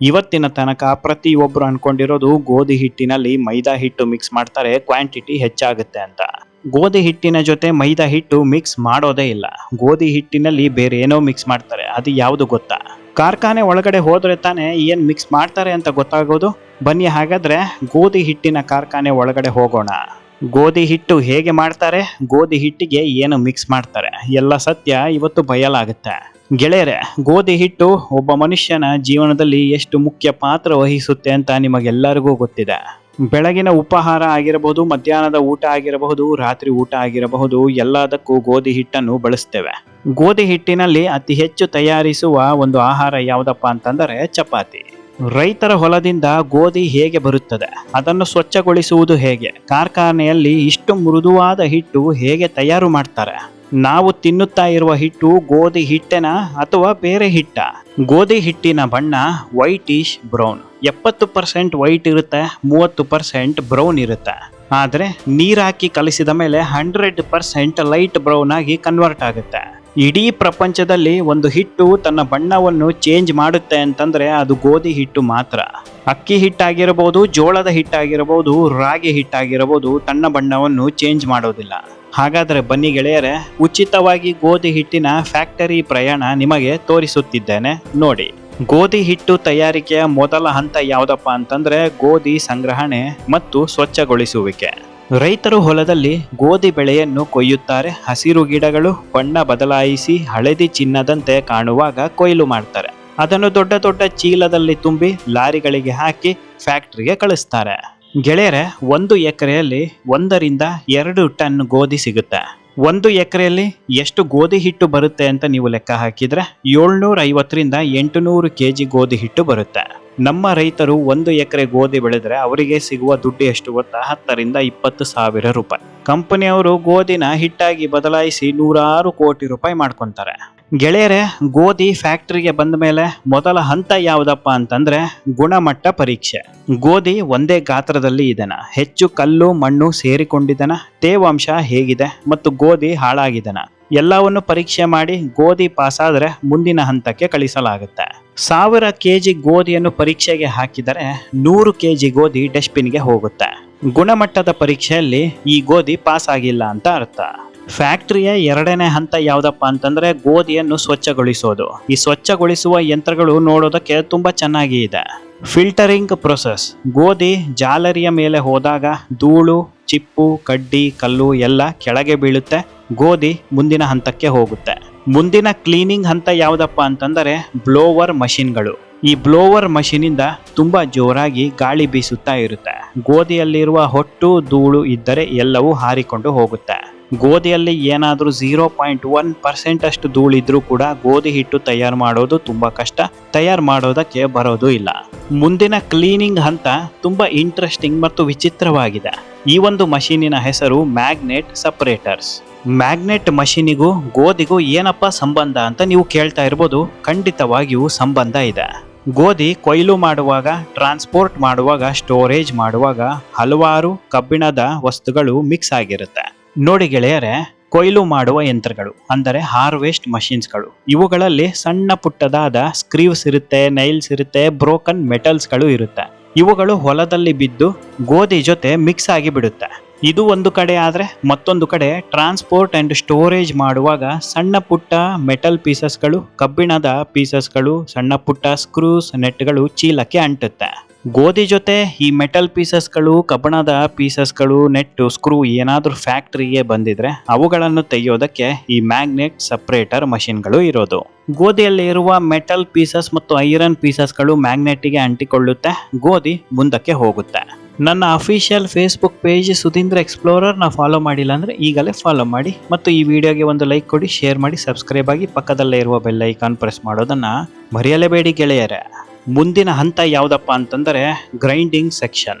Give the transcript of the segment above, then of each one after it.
ಇವತ್ತಿನ ತನಕ ಪ್ರತಿಯೊಬ್ಬರು ಅನ್ಕೊಂಡಿರೋದು ಗೋಧಿ ಹಿಟ್ಟಿನಲ್ಲಿ ಮೈದಾ ಹಿಟ್ಟು ಮಿಕ್ಸ್ ಮಾಡ್ತಾರೆ ಕ್ವಾಂಟಿಟಿ ಹೆಚ್ಚಾಗುತ್ತೆ ಅಂತ. ಗೋಧಿ ಹಿಟ್ಟಿನ ಜೊತೆ ಮೈದಾ ಹಿಟ್ಟು ಮಿಕ್ಸ್ ಮಾಡೋದೇ ಇಲ್ಲ. ಗೋಧಿ ಹಿಟ್ಟಿನಲ್ಲಿ ಬೇರೆ ಏನೋ ಮಿಕ್ಸ್ ಮಾಡ್ತಾರೆ, ಅದು ಯಾವುದು ಗೊತ್ತಾ? ಕಾರ್ಖಾನೆ ಒಳಗಡೆ ಹೋದ್ರೆ ತಾನೇ ಏನ್ ಮಿಕ್ಸ್ ಮಾಡ್ತಾರೆ ಅಂತ ಗೊತ್ತಾಗೋದು? ಬನ್ನಿ ಹಾಗಾದ್ರೆ ಗೋಧಿ ಹಿಟ್ಟಿನ ಕಾರ್ಖಾನೆ ಒಳಗಡೆ ಹೋಗೋಣ. ಗೋಧಿ ಹಿಟ್ಟು ಹೇಗೆ ಮಾಡ್ತಾರೆ? ಗೋಧಿ ಹಿಟ್ಟಿಗೆ ಏನು ಮಿಕ್ಸ್ ಮಾಡ್ತಾರೆ? ಎಲ್ಲ ಸತ್ಯ ಇವತ್ತು ಬಯಲಾಗುತ್ತೆ. ಗೆಳೆಯರೆ, ಗೋಧಿ ಹಿಟ್ಟು ಒಬ್ಬ ಮನುಷ್ಯನ ಜೀವನದಲ್ಲಿ ಎಷ್ಟು ಮುಖ್ಯ ಪಾತ್ರ ವಹಿಸುತ್ತೆ ಅಂತ ನಿಮಗೆಲ್ಲರಿಗೂ ಗೊತ್ತಿದೆ. ಬೆಳಗಿನ ಉಪಹಾರ ಆಗಿರಬಹುದು, ಮಧ್ಯಾಹ್ನದ ಊಟ ಆಗಿರಬಹುದು, ರಾತ್ರಿ ಊಟ ಆಗಿರಬಹುದು, ಎಲ್ಲದಕ್ಕೂ ಗೋಧಿ ಹಿಟ್ಟನ್ನು ಬಳಸ್ತೇವೆ. ಗೋಧಿ ಹಿಟ್ಟಿನಲ್ಲಿ ಅತಿ ಹೆಚ್ಚು ತಯಾರಿಸುವ ಒಂದು ಆಹಾರ ಯಾವುದಪ್ಪ ಅಂತಂದರೆ ಚಪಾತಿ. ರೈತರ ಹೊಲದಿಂದ ಗೋಧಿ ಹೇಗೆ ಬರುತ್ತದೆ, ಅದನ್ನು ಸ್ವಚ್ಛಗೊಳಿಸುವುದು ಹೇಗೆ, ಕಾರ್ಖಾನೆಯಲ್ಲಿ ಇಷ್ಟು ಮೃದುವಾದ ಹಿಟ್ಟು ಹೇಗೆ ತಯಾರು ಮಾಡ್ತಾರೆ ನಾವು ತಿನ್ನುತ್ತಾ ಇರುವ ಹಿಟ್ಟು ಗೋಧಿ ಹಿಟ್ಟೆನ ಅಥವಾ ಬೇರೆ ಹಿಟ್ಟ? ಗೋಧಿ ಹಿಟ್ಟಿನ ಬಣ್ಣ ವೈಟಿಶ್ ಬ್ರೌನ್. ಎಪ್ಪತ್ತು ಪರ್ಸೆಂಟ್ ವೈಟ್ ಇರುತ್ತೆ, ಮೂವತ್ತು ಪರ್ಸೆಂಟ್ ಬ್ರೌನ್ ಇರುತ್ತೆ. ಆದರೆ ನೀರಾಕಿ ಕಲಿಸಿದ ಮೇಲೆ ಹಂಡ್ರೆಡ್ ಪರ್ಸೆಂಟ್ ಲೈಟ್ ಬ್ರೌನ್ ಆಗಿ ಕನ್ವರ್ಟ್ ಆಗುತ್ತೆ. ಇಡೀ ಪ್ರಪಂಚದಲ್ಲಿ ಒಂದು ಹಿಟ್ಟು ತನ್ನ ಬಣ್ಣವನ್ನು ಚೇಂಜ್ ಮಾಡುತ್ತೆ ಅಂತಂದ್ರೆ ಅದು ಗೋಧಿ ಹಿಟ್ಟು ಮಾತ್ರ. ಅಕ್ಕಿ ಹಿಟ್ಟಾಗಿರಬಹುದು ಜೋಳದ ಹಿಟ್ಟಾಗಿರಬಹುದು ರಾಗಿ ಹಿಟ್ಟಾಗಿರಬಹುದು ತನ್ನ ಬಣ್ಣವನ್ನು ಚೇಂಜ್ ಮಾಡೋದಿಲ್ಲ. ಹಾಗಾದ್ರೆ ಬನ್ನಿ ಗೆಳೆಯರೆ, ಉಚಿತವಾಗಿ ಗೋಧಿ ಹಿಟ್ಟಿನ ಫ್ಯಾಕ್ಟರಿ ಪ್ರಯಾಣ ನಿಮಗೆ ತೋರಿಸುತ್ತಿದ್ದೇನೆ. ನೋಡಿ, ಗೋಧಿ ಹಿಟ್ಟು ತಯಾರಿಕೆಯ ಮೊದಲ ಹಂತ ಯಾವುದಪ್ಪ ಅಂತಂದ್ರೆ ಗೋಧಿ ಸಂಗ್ರಹಣೆ ಮತ್ತು ಸ್ವಚ್ಛಗೊಳಿಸುವಿಕೆ. ರೈತರು ಹೊಲದಲ್ಲಿ ಗೋಧಿ ಬೆಳೆಯನ್ನು ಕೊಯ್ಯುತ್ತಾರೆ. ಹಸಿರು ಗಿಡಗಳು ಬಣ್ಣ ಬದಲಾಯಿಸಿ ಹಳದಿ ಚಿನ್ನದಂತೆ ಕಾಣುವಾಗ ಕೊಯ್ಲು ಮಾಡ್ತಾರೆ. ಅದನ್ನು ದೊಡ್ಡ ದೊಡ್ಡ ಚೀಲದಲ್ಲಿ ತುಂಬಿ ಲಾರಿಗಳಿಗೆ ಹಾಕಿ ಫ್ಯಾಕ್ಟರಿಗೆ ಕಳಿಸ್ತಾರೆ. ಗೆಳೆಯರೆ, ಒಂದು ಎಕರೆಯಲ್ಲಿ ಒಂದರಿಂದ ಎರಡು ಟನ್ ಗೋಧಿ ಸಿಗುತ್ತೆ. ಒಂದು ಎಕರೆಯಲ್ಲಿ ಎಷ್ಟು ಗೋಧಿ ಹಿಟ್ಟು ಬರುತ್ತೆ ಅಂತ ನೀವು ಲೆಕ್ಕ ಹಾಕಿದ್ರೆ ಏಳ್ನೂರ ಐವತ್ತರಿಂದ ಎಂಟುನೂರು ಕೆ ಜಿ ಗೋಧಿ ಹಿಟ್ಟು ಬರುತ್ತೆ. ನಮ್ಮ ರೈತರು ಒಂದು ಎಕರೆ ಗೋಧಿ ಬೆಳೆದ್ರೆ ಅವರಿಗೆ ಸಿಗುವ ದುಡ್ಡು ಎಷ್ಟು ಗೊತ್ತಾ? ಹತ್ತರಿಂದ ಇಪ್ಪತ್ತು ಸಾವಿರ ರೂಪಾಯಿ. ಕಂಪನಿಯವರು ಗೋಧಿನ ಹಿಟ್ಟಾಗಿ ಬದಲಾಯಿಸಿ ನೂರಾರು ಕೋಟಿ ರೂಪಾಯಿ ಮಾಡ್ಕೊಂತಾರೆ. ಗೆಳೆಯರೆ, ಗೋಧಿ ಫ್ಯಾಕ್ಟ್ರಿಗೆ ಬಂದ ಮೇಲೆ ಮೊದಲ ಹಂತ ಯಾವುದಪ್ಪ ಅಂತಂದ್ರೆ ಗುಣಮಟ್ಟ ಪರೀಕ್ಷೆ. ಗೋಧಿ ಒಂದೇ ಗಾತ್ರದಲ್ಲಿ ಇದನ? ಹೆಚ್ಚು ಕಲ್ಲು, ಮಣ್ಣು ಸೇರಿಕೊಂಡಿದನ? ತೇವಾಂಶ ಹೇಗಿದೆ? ಮತ್ತು ಗೋಧಿ ಹಾಳಾಗಿದನ? ಎಲ್ಲವನ್ನು ಪರೀಕ್ಷೆ ಮಾಡಿ ಗೋಧಿ ಪಾಸ್ ಆದ್ರೆ ಮುಂದಿನ ಹಂತಕ್ಕೆ ಕಳಿಸಲಾಗುತ್ತೆ. ಸಾವಿರ ಕೆಜಿ ಗೋಧಿಯನ್ನು ಪರೀಕ್ಷೆಗೆ ಹಾಕಿದರೆ ನೂರು ಕೆಜಿ ಗೋಧಿ ಡಸ್ಟ್ಬಿನ್ಗೆ ಹೋಗುತ್ತೆ. ಗುಣಮಟ್ಟದ ಪರೀಕ್ಷೆಯಲ್ಲಿ ಈ ಗೋಧಿ ಪಾಸ್ ಆಗಿಲ್ಲ ಅಂತ ಅರ್ಥ. ಫ್ಯಾಕ್ಟರಿಯ ಎರಡನೇ ಹಂತ ಯಾವುದಪ್ಪ ಅಂತಂದ್ರೆ ಗೋಧಿಯನ್ನು ಸ್ವಚ್ಛಗೊಳಿಸೋದು. ಈ ಸ್ವಚ್ಛಗೊಳಿಸುವ ಯಂತ್ರಗಳು ನೋಡೋದಕ್ಕೆ ತುಂಬಾ ಚೆನ್ನಾಗಿ ಇದೆ. Filtering process. ಗೋಧಿ ಜಾಲರಿಯ ಮೇಲೆ ಹೋದಾಗ ಧೂಳು, ಚಿಪ್ಪು, ಕಡ್ಡಿ, ಕಲ್ಲು ಎಲ್ಲ ಕೆಳಗೆ ಬೀಳುತ್ತೆ. ಗೋಧಿ ಮುಂದಿನ ಹಂತಕ್ಕೆ ಹೋಗುತ್ತೆ. ಮುಂದಿನ ಕ್ಲೀನಿಂಗ್ ಹಂತ ಯಾವುದಪ್ಪ ಅಂತಂದರೆ ಬ್ಲೋವರ್ ಮಷಿನ್ಗಳು. ಈ ಬ್ಲೋವರ್ ಮಷೀನಿಂದ ತುಂಬಾ ಜೋರಾಗಿ ಗಾಳಿ ಬೀಸುತ್ತಾ ಇರುತ್ತೆ. ಗೋಧಿಯಲ್ಲಿರುವ ಹೊಟ್ಟು, ಧೂಳು ಇದ್ದರೆ ಎಲ್ಲವೂ ಹಾರಿಕೊಂಡು ಹೋಗುತ್ತೆ. ಗೋಧಿಯಲ್ಲಿ ಏನಾದರೂ ಝೀರೋ ಪಾಯಿಂಟ್ ಒನ್ ಪರ್ಸೆಂಟ್ ಅಷ್ಟು ಧೂಳಿದ್ರೂ ಕೂಡ ಗೋಧಿ ಹಿಟ್ಟು ತಯಾರು ಮಾಡೋದು ತುಂಬ ಕಷ್ಟ. ತಯಾರು ಮಾಡೋದಕ್ಕೆ ಬರೋದು ಇಲ್ಲ. ಮುಂದಿನ ಕ್ಲೀನಿಂಗ್ ಹಂತ ತುಂಬ ಇಂಟ್ರೆಸ್ಟಿಂಗ್ ಮತ್ತು ವಿಚಿತ್ರವಾಗಿದೆ. ಈ ಒಂದು ಮಷೀನಿನ ಹೆಸರು ಮ್ಯಾಗ್ನೆಟ್ ಸಪರೇಟರ್ಸ್ ಮ್ಯಾಗ್ನೆಟ್ ಮಷೀನಿಗೂ ಗೋಧಿಗೂ ಏನಪ್ಪ ಸಂಬಂಧ ಅಂತ ನೀವು ಕೇಳ್ತಾ ಇರ್ಬೋದು. ಖಂಡಿತವಾಗಿಯೂ ಸಂಬಂಧ ಇದೆ. ಗೋಧಿ ಕೊಯ್ಲು ಮಾಡುವಾಗ ಟ್ರಾನ್ಸ್ಪೋರ್ಟ್ ಮಾಡುವಾಗ ಸ್ಟೋರೇಜ್ ಮಾಡುವಾಗ ಹಲವಾರು ಕಬ್ಬಿಣದ ವಸ್ತುಗಳು ಮಿಕ್ಸ್ ಆಗಿರುತ್ತೆ. ನೋಡಿ ಗೆಳೆಯರೆ, ಕೊಯ್ಲು ಮಾಡುವ ಯಂತ್ರಗಳು, ಅಂದರೆ ಹಾರ್ವೆಸ್ಟ್ ಮಷಿನ್ಸ್ಗಳು. ಇವುಗಳಲ್ಲಿ ಸಣ್ಣ ಪುಟ್ಟದಾದ ಸ್ಕ್ರೀವ್ಸ್ ಇರುತ್ತೆ, ನೈಲ್ಸ್ ಇರುತ್ತೆ, ಬ್ರೋಕನ್ ಮೆಟಲ್ಸ್ಗಳು ಇರುತ್ತೆ. ಇವುಗಳು ಹೊಲದಲ್ಲಿ ಬಿದ್ದು ಗೋಧಿ ಜೊತೆ ಮಿಕ್ಸ್ ಆಗಿ ಬಿಡುತ್ತೆ. ಇದು ಒಂದು ಕಡೆ ಆದರೆ ಮತ್ತೊಂದು ಕಡೆ ಟ್ರಾನ್ಸ್ಪೋರ್ಟ್ ಆ್ಯಂಡ್ ಸ್ಟೋರೇಜ್ ಮಾಡುವಾಗ ಸಣ್ಣ ಪುಟ್ಟ ಮೆಟಲ್ ಪೀಸಸ್ಗಳು, ಕಬ್ಬಿಣದ ಪೀಸಸ್ಗಳು, ಸಣ್ಣ ಪುಟ್ಟ ಸ್ಕ್ರೂಸ್ ನೆಟ್ಗಳು ಚೀಲಕ್ಕೆ ಅಂಟುತ್ತೆ. ಗೋಧಿ ಜೊತೆ ಈ ಮೆಟಲ್ ಪೀಸಸ್ಗಳು ಕಬ್ಬಣದ ಪೀಸಸ್ಗಳು, ನೆಟ್ಟು, ಸ್ಕ್ರೂ ಏನಾದರೂ ಫ್ಯಾಕ್ಟ್ರಿಗೆ ಬಂದಿದ್ರೆ ಅವುಗಳನ್ನು ತೆಗೆಯೋದಕ್ಕೆ ಈ ಮ್ಯಾಗ್ನೆಟ್ ಸಪ್ರೇಟರ್ ಮಷಿನ್ಗಳು ಇರೋದು. ಗೋಧಿಯಲ್ಲಿ ಇರುವ ಮೆಟಲ್ ಪೀಸಸ್ ಮತ್ತು ಐರನ್ ಪೀಸಸ್ಗಳು ಮ್ಯಾಗ್ನೆಟಿಗೆ ಅಂಟಿಕೊಳ್ಳುತ್ತೆ, ಗೋಧಿ ಮುಂದಕ್ಕೆ ಹೋಗುತ್ತೆ. ನನ್ನ ಅಫಿಷಿಯಲ್ ಫೇಸ್ಬುಕ್ ಪೇಜ್ ಸುಧೀಂದ್ರ ಎಕ್ಸ್ಪ್ಲೋರರ್ನ ಫಾಲೋ ಮಾಡಿಲ್ಲ ಅಂದರೆ ಈಗಲೇ ಫಾಲೋ ಮಾಡಿ ಮತ್ತು ಈ ವಿಡಿಯೋಗೆ ಒಂದು ಲೈಕ್ ಕೊಡಿ, ಶೇರ್ ಮಾಡಿ, ಸಬ್ಸ್ಕ್ರೈಬ್ ಆಗಿ ಪಕ್ಕದಲ್ಲೇ ಇರುವ ಬೆಲ್ ಐಕಾನ್ ಪ್ರೆಸ್ ಮಾಡೋದನ್ನು ಮರೆಯಲೇಬೇಡಿ ಗೆಳೆಯರೆ. ಮುಂದಿನ ಹಂತ ಯಾವುದಪ್ಪ ಅಂತಂದರೆ ಗ್ರೈಂಡಿಂಗ್ ಸೆಕ್ಷನ್.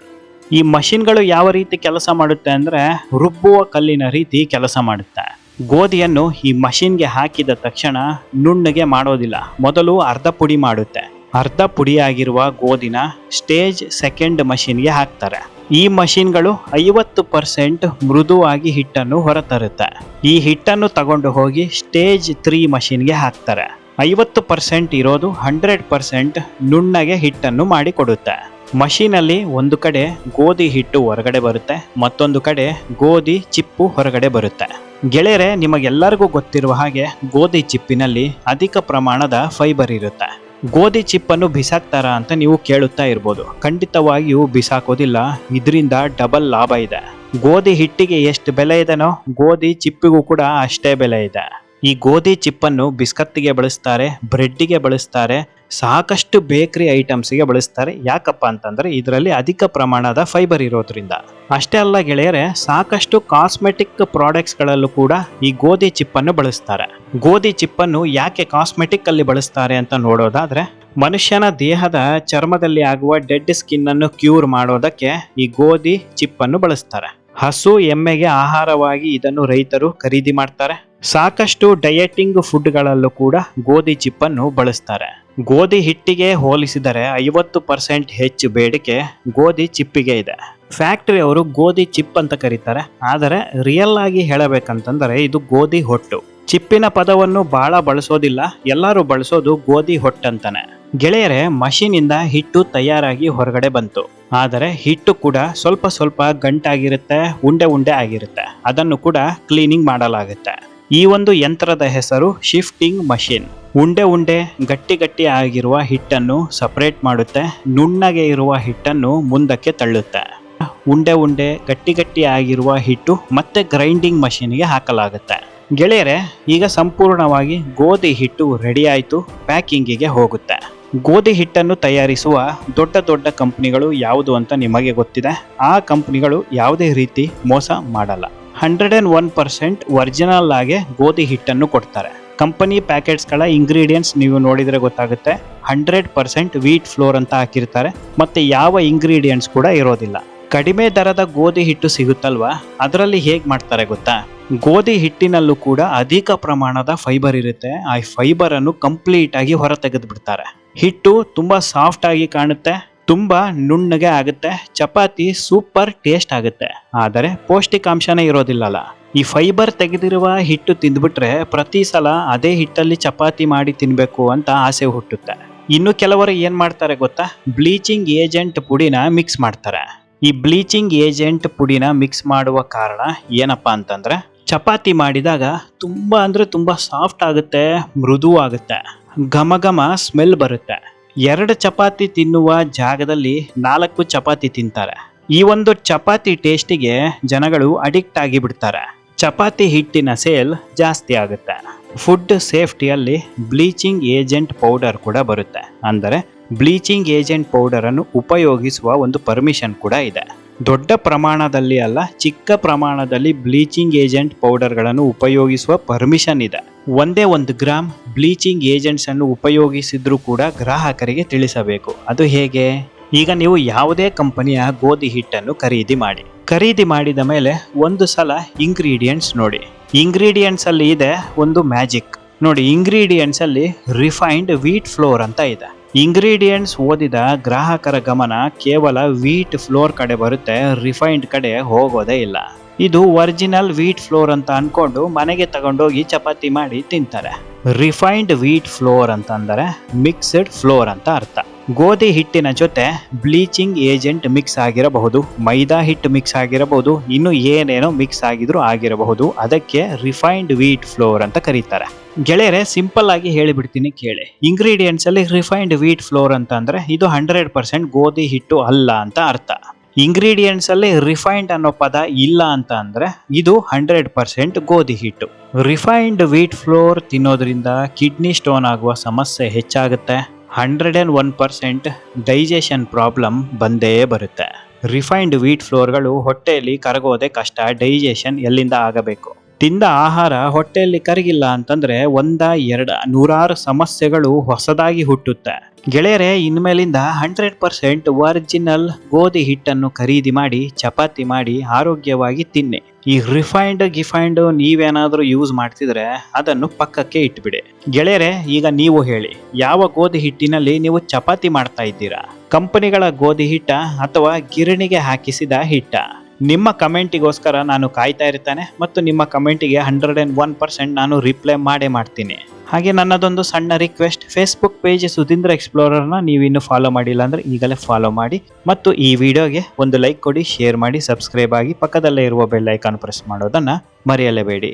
ಈ ಮಷಿನ್ಗಳು ಯಾವ ರೀತಿ ಕೆಲಸ ಮಾಡುತ್ತೆ ಅಂದರೆ ರುಬ್ಬುವ ಕಲ್ಲಿನ ರೀತಿ ಕೆಲಸ ಮಾಡುತ್ತೆ. ಗೋಧಿಯನ್ನು ಈ ಮಷಿನ್ಗೆ ಹಾಕಿದ ತಕ್ಷಣ ನುಣ್ಣಗೆ ಮಾಡೋದಿಲ್ಲ. ಮೊದಲು ಅರ್ಧ ಪುಡಿ ಮಾಡುತ್ತೆ. ಅರ್ಧ ಪುಡಿಯಾಗಿರುವ ಗೋಧಿನ ಸ್ಟೇಜ್ ಸೆಕೆಂಡ್ ಮಷಿನ್ಗೆ ಹಾಕ್ತಾರೆ. ಈ ಮಷಿನ್ಗಳು ಐವತ್ತು ಪರ್ಸೆಂಟ್ ಮೃದುವಾಗಿ ಹಿಟ್ಟನ್ನು ಹೊರತರುತ್ತೆ. ಈ ಹಿಟ್ಟನ್ನು ತಗೊಂಡು ಹೋಗಿ ಸ್ಟೇಜ್ ತ್ರೀ ಮಷಿನ್ಗೆ ಹಾಕ್ತಾರೆ. ಐವತ್ತು ಪರ್ಸೆಂಟ್ ಇರೋದು ಹಂಡ್ರೆಡ್ ಪರ್ಸೆಂಟ್ ನುಣ್ಣಗೆ ಹಿಟ್ಟನ್ನು ಮಾಡಿಕೊಡುತ್ತೆ. ಮಷೀನಲ್ಲಿ ಒಂದು ಕಡೆ ಗೋಧಿ ಹಿಟ್ಟು ಹೊರಗಡೆ ಬರುತ್ತೆ, ಮತ್ತೊಂದು ಕಡೆ ಗೋಧಿ ಚಿಪ್ಪು ಹೊರಗಡೆ ಬರುತ್ತೆ. ಗೆಳೆಯರೆ, ನಿಮಗೆಲ್ಲರಿಗೂ ಗೊತ್ತಿರುವ ಹಾಗೆ ಗೋಧಿ ಚಿಪ್ಪಿನಲ್ಲಿ ಅಧಿಕ ಪ್ರಮಾಣದ ಫೈಬರ್ ಇರುತ್ತೆ. ಗೋಧಿ ಚಿಪ್ಪನ್ನು ಬಿಸಾಕ್ತಾರಾ ಅಂತ ನೀವು ಕೇಳುತ್ತಾ ಇರ್ಬೋದು. ಖಂಡಿತವಾಗಿಯೂ ಬಿಸಾಕೋದಿಲ್ಲ, ಇದರಿಂದ ಡಬಲ್ ಲಾಭ ಇದೆ. ಗೋಧಿ ಹಿಟ್ಟಿಗೆ ಎಷ್ಟು ಬೆಲೆ ಇದೆನೋ, ಗೋಧಿ ಚಿಪ್ಪಿಗೂ ಕೂಡ ಅಷ್ಟೇ ಬೆಲೆ ಇದೆ. ಈ ಗೋಧಿ ಚಿಪ್ಪನ್ನು ಬಿಸ್ಕತ್ತಿಗೆ ಬಳಸ್ತಾರೆ, ಬ್ರೆಡ್ಡಿಗೆ ಬಳಸ್ತಾರೆ, ಸಾಕಷ್ಟು ಬೇಕರಿ ಐಟಮ್ಸ್ಗೆ ಬಳಸ್ತಾರೆ. ಯಾಕಪ್ಪ ಅಂತಂದ್ರೆ ಇದರಲ್ಲಿ ಅಧಿಕ ಪ್ರಮಾಣದ ಫೈಬರ್ ಇರೋದ್ರಿಂದ. ಅಷ್ಟೇ ಅಲ್ಲ ಗೆಳೆಯರೆ, ಸಾಕಷ್ಟು ಕಾಸ್ಮೆಟಿಕ್ ಪ್ರಾಡಕ್ಟ್ಸ್ಗಳಲ್ಲೂ ಕೂಡ ಈ ಗೋಧಿ ಚಿಪ್ಪನ್ನು ಬಳಸ್ತಾರೆ. ಗೋಧಿ ಚಿಪ್ಪನ್ನು ಯಾಕೆ ಕಾಸ್ಮೆಟಿಕ್ ಅಲ್ಲಿ ಬಳಸ್ತಾರೆ ಅಂತ ನೋಡೋದಾದ್ರೆ, ಮನುಷ್ಯನ ದೇಹದ ಚರ್ಮದಲ್ಲಿ ಆಗುವ ಡೆಡ್ ಸ್ಕಿನ್ ಅನ್ನು ಕ್ಯೂರ್ ಮಾಡೋದಕ್ಕೆ ಈ ಗೋಧಿ ಚಿಪ್ಪನ್ನು ಬಳಸ್ತಾರೆ. ಹಸು ಎಮ್ಮೆಗೆ ಆಹಾರವಾಗಿ ಇದನ್ನು ರೈತರು ಖರೀದಿ ಮಾಡ್ತಾರೆ. ಸಾಕಷ್ಟು ಡಯಟಿಂಗ್ ಫುಡ್ಗಳಲ್ಲೂ ಕೂಡ ಗೋಧಿ ಚಿಪ್ಪನ್ನು ಬಳಸ್ತಾರೆ. ಗೋಧಿ ಹಿಟ್ಟಿಗೆ ಹೋಲಿಸಿದರೆ ಐವತ್ತು ಪರ್ಸೆಂಟ್ ಹೆಚ್ಚು ಬೇಡಿಕೆ ಗೋಧಿ ಚಿಪ್ಪಿಗೆ ಇದೆ. ಫ್ಯಾಕ್ಟರಿ ಅವರು ಗೋಧಿ ಚಿಪ್ ಅಂತ ಕರೀತಾರೆ. ಆದರೆ ರಿಯಲ್ ಆಗಿ ಹೇಳಬೇಕಂತಂದರೆ ಇದು ಗೋಧಿ ಹೊಟ್ಟು. ಚಿಪ್ಪಿನ ಪದವನ್ನು ಬಹಳ ಬಳಸೋದಿಲ್ಲ. ಎಲ್ಲರೂ ಬಳಸೋದು ಗೋಧಿ ಹೊಟ್ಟಂತಾನೆ. ಗೆಳೆಯರೆ, ಮಷೀನಿಂದ ಹಿಟ್ಟು ತಯಾರಾಗಿ ಹೊರಗಡೆ ಬಂತು. ಆದರೆ ಹಿಟ್ಟು ಕೂಡ ಸ್ವಲ್ಪ ಸ್ವಲ್ಪ ಗಂಟಾಗಿರುತ್ತೆ, ಉಂಡೆ ಉಂಡೆ ಆಗಿರುತ್ತೆ. ಅದನ್ನು ಕೂಡ ಕ್ಲೀನಿಂಗ್ ಮಾಡಲಾಗುತ್ತೆ. ಈ ಒಂದು ಯಂತ್ರದ ಹೆಸರು ಶಿಫ್ಟಿಂಗ್ ಮಷಿನ್. ಉಂಡೆ ಉಂಡೆ ಗಟ್ಟಿ ಗಟ್ಟಿ ಆಗಿರುವ ಹಿಟ್ಟನ್ನು ಸಪರೇಟ್ ಮಾಡುತ್ತೆ. ನುಣ್ಣಗೆ ಇರುವ ಹಿಟ್ಟನ್ನು ಮುಂದಕ್ಕೆ ತಳ್ಳುತ್ತೆ. ಉಂಡೆ ಉಂಡೆ ಗಟ್ಟಿ ಗಟ್ಟಿ ಆಗಿರುವ ಹಿಟ್ಟು ಮತ್ತೆ ಗ್ರೈಂಡಿಂಗ್ ಮಷೀನ್ಗೆ ಹಾಕಲಾಗುತ್ತೆ. ಗೆಳೆಯರೆ, ಈಗ ಸಂಪೂರ್ಣವಾಗಿ ಗೋಧಿ ಹಿಟ್ಟು ರೆಡಿ ಆಯಿತು, ಪ್ಯಾಕಿಂಗಿಗೆ ಹೋಗುತ್ತೆ. ಗೋಧಿ ಹಿಟ್ಟನ್ನು ತಯಾರಿಸುವ ದೊಡ್ಡ ದೊಡ್ಡ ಕಂಪನಿಗಳು ಯಾವುದು ಅಂತ ನಿಮಗೆ ಗೊತ್ತಿದೆ. ಆ ಕಂಪನಿಗಳು ಯಾವುದೇ ರೀತಿ ಮೋಸ ಮಾಡಲ್ಲ. Hundred and one percent original ಆಗಿ ಗೋಧಿ ಹಿಟ್ಟನ್ನು ಕೊಡ್ತಾರೆ. ಕಂಪನಿ ಪ್ಯಾಕೆಟ್ಸ್ಗಳ ಇಂಗ್ರೀಡಿಯೆಂಟ್ಸ್ ನೀವು ನೋಡಿದರೆ ಗೊತ್ತಾಗುತ್ತೆ. ಹಂಡ್ರೆಡ್ ಪರ್ಸೆಂಟ್ ವೀಟ್ ಫ್ಲೋರ್ ಅಂತ ಹಾಕಿರ್ತಾರೆ. ಮತ್ತೆ ಯಾವ ಇಂಗ್ರೀಡಿಯೆಂಟ್ಸ್ ಕೂಡ ಇರೋದಿಲ್ಲ. ಕಡಿಮೆ ದರದ ಗೋಧಿ ಹಿಟ್ಟು ಸಿಗುತ್ತಲ್ವಾ? ಅದರಲ್ಲಿ ಹೇಗೆ ಮಾಡ್ತಾರೆ ಗೊತ್ತಾ? ಗೋಧಿ ಹಿಟ್ಟಿನಲ್ಲೂ ಕೂಡ ಅಧಿಕ ಪ್ರಮಾಣದ ಫೈಬರ್ ಇರುತ್ತೆ. ಆ ಫೈಬರ್ ಅನ್ನು ಕಂಪ್ಲೀಟ್ ಆಗಿ ಹೊರ ತೆಗೆದು ಬಿಡ್ತಾರೆ ಹಿಟ್ಟು ತುಂಬಾ ಸಾಫ್ಟ್ ಆಗಿ ಕಾಣುತ್ತೆ. ತುಂಬಾ ನುಣ್ಣಗೆ ಆಗುತ್ತೆ, ಚಪಾತಿ ಸೂಪರ್ ಟೇಸ್ಟ್ ಆಗುತ್ತೆ. ಆದರೆ ಪೌಷ್ಟಿಕಾಂಶನೇ ಇರೋದಿಲ್ಲಲ್ಲ. ಈ ಫೈಬರ್ ತೆಗೆದಿರುವ ಹಿಟ್ಟು ತಿಂದ್ಬಿಟ್ರೆ ಪ್ರತಿ ಸಲ ಅದೇ ಹಿಟ್ಟಲ್ಲಿ ಚಪಾತಿ ಮಾಡಿ ತಿನ್ನಬೇಕು ಅಂತ ಆಸೆ ಹುಟ್ಟುತ್ತೆ. ಇನ್ನು ಕೆಲವರು ಏನ್ ಮಾಡ್ತಾರೆ ಗೊತ್ತಾ? ಬ್ಲೀಚಿಂಗ್ ಏಜೆಂಟ್ ಪುಡಿನ ಮಿಕ್ಸ್ ಮಾಡ್ತಾರೆ. ಈ ಬ್ಲೀಚಿಂಗ್ ಏಜೆಂಟ್ ಪುಡಿನ ಮಿಕ್ಸ್ ಮಾಡುವ ಕಾರಣ ಏನಪ್ಪಾ ಅಂತಂದ್ರೆ, ಚಪಾತಿ ಮಾಡಿದಾಗ ತುಂಬಾ ಅಂದ್ರೆ ತುಂಬಾ ಸಾಫ್ಟ್ ಆಗುತ್ತೆ ಮೃದು ಆಗುತ್ತೆ ಘಮ ಘಮ ಸ್ಮೆಲ್ ಬರುತ್ತೆ. ಎರಡು ಚಪಾತಿ ತಿನ್ನುವ ಜಾಗದಲ್ಲಿ ನಾಲ್ಕು ಚಪಾತಿ ತಿಂತಾರೆ. ಈ ಒಂದು ಚಪಾತಿ ಟೇಸ್ಟಿಗೆ ಜನಗಳು ಅಡಿಕ್ಟ್ ಆಗಿ ಬಿಡ್ತಾರೆ ಚಪಾತಿ ಹಿಟ್ಟಿನ ಸೇಲ್ ಜಾಸ್ತಿ ಆಗುತ್ತೆ. ಫುಡ್ ಸೇಫ್ಟಿಯಲ್ಲಿ ಬ್ಲೀಚಿಂಗ್ ಏಜೆಂಟ್ ಪೌಡರ್ ಕೂಡ ಬರುತ್ತೆ. ಅಂದರೆ ಬ್ಲೀಚಿಂಗ್ ಏಜೆಂಟ್ ಪೌಡರ್ ಅನ್ನು ಉಪಯೋಗಿಸುವ ಒಂದು ಪರ್ಮಿಷನ್ ಕೂಡ ಇದೆ. ದೊಡ್ಡ ಪ್ರಮಾಣದಲ್ಲಿ ಅಲ್ಲ, ಚಿಕ್ಕ ಪ್ರಮಾಣದಲ್ಲಿ ಬ್ಲೀಚಿಂಗ್ ಏಜೆಂಟ್ ಪೌಡರ್ಗಳನ್ನು ಉಪಯೋಗಿಸುವ ಪರ್ಮಿಷನ್ ಇದೆ. ಒಂದೇ ಒಂದು ಗ್ರಾಮ್ ಬ್ಲೀಚಿಂಗ್ ಏಜೆಂಟ್ಸ್ ಅನ್ನು ಉಪಯೋಗಿಸಿದ್ರೂ ಕೂಡ ಗ್ರಾಹಕರಿಗೆ ತಿಳಿಸಬೇಕು. ಅದು ಹೇಗೆ? ಈಗ ನೀವು ಯಾವುದೇ ಕಂಪನಿಯ ಗೋಧಿ ಹಿಟ್ಟನ್ನು ಖರೀದಿ ಮಾಡಿ. ಖರೀದಿ ಮಾಡಿದ ಮೇಲೆ ಒಂದು ಸಲ ಇಂಗ್ರೀಡಿಯೆಂಟ್ಸ್ ನೋಡಿ. ಇಂಗ್ರೀಡಿಯೆಂಟ್ಸ್ ಅಲ್ಲಿ ಇದೆ ಒಂದು ಮ್ಯಾಜಿಕ್ ನೋಡಿ ಇಂಗ್ರೀಡಿಯೆಂಟ್ಸ್ ಅಲ್ಲಿ ರಿಫೈನ್ಡ್ ವೀಟ್ ಫ್ಲೋರ್ ಅಂತ ಇದೆ. ಇಂಗ್ರೀಡಿಯೆಂಟ್ಸ್ ಓದಿದ ಗ್ರಾಹಕರ ಗಮನ ಕೇವಲ ವೀಟ್ ಫ್ಲೋರ್ ಕಡೆ ಬರುತ್ತೆ ರಿಫೈನ್ಡ್ ಕಡೆ ಹೋಗೋದೇ ಇಲ್ಲ. ಇದು ಒರಿಜಿನಲ್ ವೀಟ್ ಫ್ಲೋರ್ ಅಂತ ಅನ್ಕೊಂಡು ಮನೆಗೆ ತಗೊಂಡೋಗಿ ಚಪಾತಿ ಮಾಡಿ ತಿಂತಾರೆ. ರಿಫೈನ್ಡ್ ವೀಟ್ ಫ್ಲೋರ್ ಅಂತ ಅಂದರೆ ಮಿಕ್ಸ್ಡ್ ಫ್ಲೋರ್ ಅಂತ ಅರ್ಥ. ಗೋಧಿ ಹಿಟ್ಟಿನ ಜೊತೆ ಬ್ಲೀಚಿಂಗ್ ಏಜೆಂಟ್ ಮಿಕ್ಸ್ ಆಗಿರಬಹುದು, ಮೈದಾ ಹಿಟ್ಟು ಮಿಕ್ಸ್ ಆಗಿರಬಹುದು, ಇನ್ನು ಏನೇನೋ ಮಿಕ್ಸ್ ಆಗಿದ್ರು ಆಗಿರಬಹುದು, ಅದಕ್ಕೆ ರಿಫೈನ್ಡ್ ವೀಟ್ ಫ್ಲೋರ್ ಅಂತ ಕರೀತಾರೆ. ಗೆಳೆಯರೆ, ಸಿಂಪಲ್ ಆಗಿ ಹೇಳಿಬಿಡ್ತೀನಿ ಕೇಳಿ. ಇಂಗ್ರೀಡಿಯೆಂಟ್ಸ್ ಅಲ್ಲಿ ರಿಫೈನ್ಡ್ ವೀಟ್ ಫ್ಲೋರ್ ಅಂತ ಇದು ಹಂಡ್ರೆಡ್ ಪರ್ಸೆಂಟ್ ಗೋಧಿ ಹಿಟ್ಟು ಅಲ್ಲ ಅಂತ ಅರ್ಥ. ಇಂಗ್ರೀಡಿಯೆಂಟ್ಸ್ ಅಲ್ಲಿ ರಿಫೈನ್ಡ್ ಅನ್ನೋ ಪದ ಇಲ್ಲ ಅಂತ ಅಂದರೆ ಇದು ಹಂಡ್ರೆಡ್ ಪರ್ಸೆಂಟ್ ಗೋಧಿ ಹಿಟ್ಟು. ರಿಫೈನ್ಡ್ ವೀಟ್ ಫ್ಲೋರ್ ತಿನ್ನೋದ್ರಿಂದ ಕಿಡ್ನಿ ಸ್ಟೋನ್ ಆಗುವ ಸಮಸ್ಯೆ ಹೆಚ್ಚಾಗುತ್ತೆ. Hundred and one percent digestion problem ಬಂದೇ ಬರುತ್ತೆ. ರಿಫೈನ್ಡ್ ವೀಟ್ ಫ್ಲೋರ್ಗಳು ಹೊಟ್ಟೆಯಲ್ಲಿ ಕರಗೋದೇ ಕಷ್ಟ ಡೈಜೆಷನ್ ಎಲ್ಲಿಂದ ಆಗಬೇಕು? ತಿಂದ ಆಹಾರ ಹೊಟ್ಟೆಯಲ್ಲಿ ಕರಗಿಲ್ಲ ಅಂತಂದ್ರೆ ಒಂದ, ಎರಡ, ನೂರಾರು ಸಮಸ್ಯೆಗಳು ಹೊಸದಾಗಿ ಹುಟ್ಟುತ್ತೆ. ಗೆಳೆಯರೇ, ಇನ್ಮೇಲಿಂದ ಹಂಡ್ರೆಡ್ ಪರ್ಸೆಂಟ್ ಒರಿಜಿನಲ್ ಗೋಧಿ ಹಿಟ್ಟನ್ನು ಖರೀದಿ ಮಾಡಿ, ಚಪಾತಿ ಮಾಡಿ ಆರೋಗ್ಯವಾಗಿ ತಿನ್ನಿ. ಈ ರಿಫೈನ್ಡ್, ಗಿಫೈನ್ಡ್ ನೀವೇನಾದರೂ ಯೂಸ್ ಮಾಡ್ತಿದ್ರೆ ಅದನ್ನು ಪಕ್ಕಕ್ಕೆ ಇಟ್ಬಿಡಿ. ಗೆಳೆಯರೇ, ಈಗ ನೀವು ಹೇಳಿ, ಯಾವ ಗೋಧಿ ಹಿಟ್ಟಿನಲ್ಲಿ ನೀವು ಚಪಾತಿ ಮಾಡ್ತಾ ಇದ್ದೀರಾ? ಕಂಪನಿಗಳ ಗೋಧಿ ಹಿಟ್ಟ ಅಥವಾ ಗಿರಣಿಗೆ ಹಾಕಿಸಿದ ಹಿಟ್ಟ? ನಿಮ್ಮ ಕಮೆಂಟಿಗೋಸ್ಕರ ನಾನು ಕಾಯ್ತಾ ಇರ್ತಾನೆ ಮತ್ತು ನಿಮ್ಮ ಕಮೆಂಟಿಗೆ ಹಂಡ್ರೆಡ್ ಆ್ಯಂಡ್ ಒನ್ ಪರ್ಸೆಂಟ್ ನಾನು ರಿಪ್ಲೈ ಮಾಡೇ ಮಾಡ್ತೀನಿ. ಹಾಗೆ ನನ್ನದೊಂದು ಸಣ್ಣ ರಿಕ್ವೆಸ್ಟ್ ಫೇಸ್ಬುಕ್ ಪೇಜ್ ಸುಧೀಂದ್ರ ಎಕ್ಸ್ಪ್ಲೋರರ್ನ ನೀವಿನ್ನೂ ಫಾಲೋ ಮಾಡಿಲ್ಲ ಅಂದರೆ ಈಗಲೇ ಫಾಲೋ ಮಾಡಿ ಮತ್ತು ಈ ವಿಡಿಯೋಗೆ ಒಂದು ಲೈಕ್ ಕೊಡಿ ಶೇರ್ ಮಾಡಿ ಸಬ್ಸ್ಕ್ರೈಬ್ ಆಗಿ ಪಕ್ಕದಲ್ಲೇ ಇರುವ ಬೆಲ್ ಐಕಾನ್ ಪ್ರೆಸ್ ಮಾಡೋದನ್ನು ಮರೆಯಲೇಬೇಡಿ.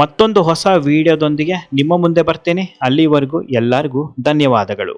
ಮತ್ತೊಂದು ಹೊಸ ವಿಡಿಯೋದೊಂದಿಗೆ ನಿಮ್ಮ ಮುಂದೆ ಬರ್ತೀನಿ. ಅಲ್ಲಿವರೆಗೂ ಎಲ್ಲರಿಗೂ ಧನ್ಯವಾದಗಳು.